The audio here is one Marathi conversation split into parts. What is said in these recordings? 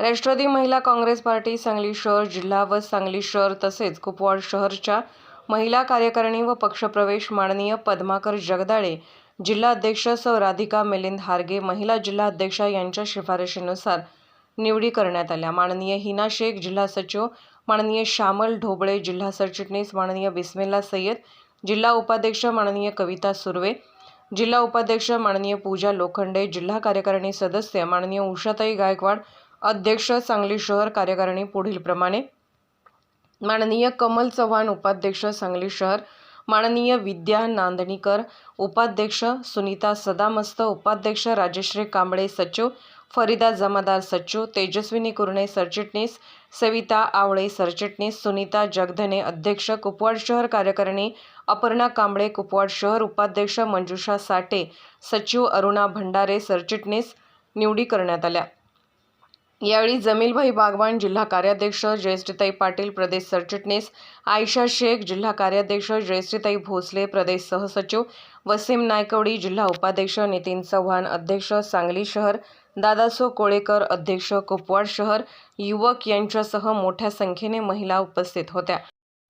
राष्ट्रवादी महिला काँग्रेस पार्टी सांगली शहर जिल्हा व सांगली शहर तसेच कुपवाड शहरच्या महिला कार्यकारिणी व पक्षप्रवेश माननीय पद्माकर जगदाळे जिल्हाध्यक्ष सौ राधिका मिलिंद हारगे महिला जिल्हाध्यक्षा यांच्या शिफारशीनुसार निवडी करण्यात आल्या. माननीय हिना शेख जिल्हा सचिव माननीय श्यामल ढोबळे जिल्हा सरचिटणीस माननीय बिस्मिल्ला सय्यद जिल्हा उपाध्यक्ष माननीय कविता सुर्वे जिल्हा उपाध्यक्ष माननीय पूजा लोखंडे जिल्हा कार्यकारिणी सदस्य माननीय उषाताई गायकवाड अध्यक्ष सांगली शहर कार्यकारिणी पुढील प्रमाणे. माननीय कमल चव्हाण उपाध्यक्ष सांगली शहर माननीय विद्या नांदणीकर उपाध्यक्ष सुनीता सदामस्त उपाध्यक्ष राजश्री कांबळे सचिव फरीदा जमादार सचिव तेजस्विनी कुरणे सरचिटणीस सविता आवळे सरचिटणीस सुनीता जगधने अध्यक्ष कुपवाड शहर कार्यकारिणी अपर्णा कांबळे कुपवाड शहर उपाध्यक्ष मंजुषा साठे सचिव अरुणा भंडारे सरचिटणीस निवडी करण्यात आल्या. यावेळी जमीलभाई बागवान जिल्हा कार्याध्यक्ष जयश्रीताई पाटील प्रदेश सरचिटणीस आयशा शेख जिल्हा कार्याध्यक्ष जयश्रीताई भोसले प्रदेश सहसचिव वसीम नायकवडी जिल्हा उपाध्यक्ष नितीन चव्हाण अध्यक्ष सांगली शहर दादासो कोळेकर अध्यक्ष कुपवाड शहर युवक यांच्यासह मोठ्या संख्येने महिला उपस्थित होत्या.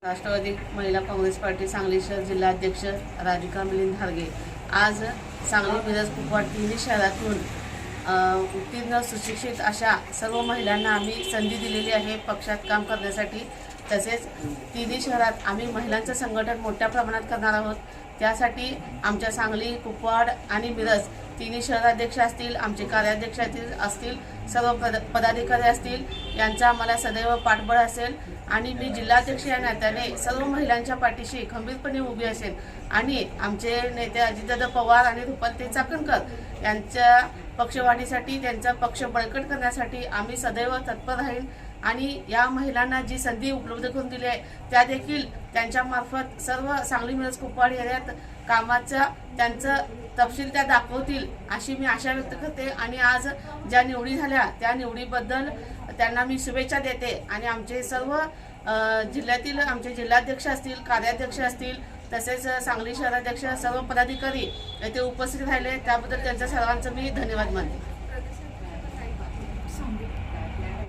राष्ट्रवादी महिला काँग्रेस पार्टी सांगली शहर जिल्हाध्यक्ष राधिका मिलिंद धारगे आज सांगली मिरज कुपवाड तिन्ही शहरातून उत्तीर्ण सुशिक्षित अशा सर्व महिलांना आम्ही संधी दिलेली आहे पक्षात काम करण्यासाठी. तसेच तिन्ही शहरात आम्ही महिलांचं संघटन मोठ्या प्रमाणात करणार आहोत. त्यासाठी आमच्या सांगली कुपवाड आणि मिरज तिन्ही शहराध्यक्ष असतील आमचे कार्याध्यक्ष असतील सर्व पद पदाधिकारी असतील यांचा आम्हाला सदैव पाठबळ असेल. आणि मी जिल्हाध्यक्ष या नात्याने सर्व महिलांच्या पाठीशी खंबीरपणे उभी असेल आणि आमचे नेते अजितदादा पवार आणि रुपालते चाकणकर यांच्या पक्षवाढीसाठी त्यांचा पक्ष बळकट करण्यासाठी आम्ही सदैव तत्पर राहील. आणि या महिलांना जी संधी उपलब्ध करून दिली आहे त्या देखील त्यांच्यामार्फत सर्व सांगली मिरज कुपवाड एरियात कामाचा त्यांचं तपशील त्या दाखवतील अशी मी आशा व्यक्त करते. आणि आज ज्या निवडी झाल्या त्या निवडीबद्दल त्यांना मी शुभेच्छा देते. आणि आमचे सर्व जिल्ह्यातील आमचे जिल्हाध्यक्ष असतील कार्याध्यक्ष असतील तसेच सांगली शहराध्यक्ष सर्व पदाधिकारी येथे उपस्थित राहिले. त्याबद्दल त्यांच्या सर्वांचं मी धन्यवाद मानते.